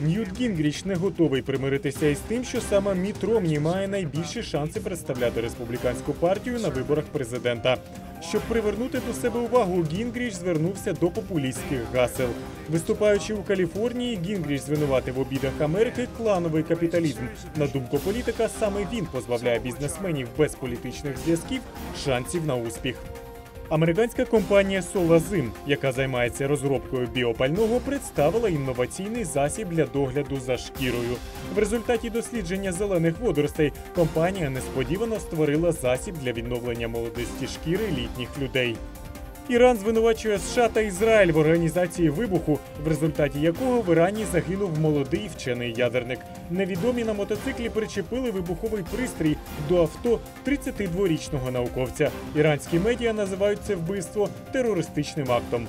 Ньют Гінгріч не готовий примиритися із тим, що саме Міт Ромні має найбільші шанси представляти республіканську партію на виборах президента. Щоб привернути до себе увагу, Гінгріч звернувся до популістських гасел. Виступаючи у Каліфорнії, Гінгріч звинуватив в обідах Америки клановий капіталізм. На думку політика, саме він позбавляє бізнесменів без політичних зв'язків шансів на успіх. Американська компанія Солазим, яка займається розробкою біопального, представила інноваційний засіб для догляду за шкірою. В результаті дослідження зелених водоростей компанія несподівано створила засіб для відновлення молодості шкіри літніх людей. Іран звинувачує США та Ізраїль в організації вибуху, в результаті якого в Ірані загинув молодий вчений ядерник. Невідомі на мотоциклі причепили вибуховий пристрій до авто 32-річного науковця. Іранські медіа називають це вбивство терористичним актом.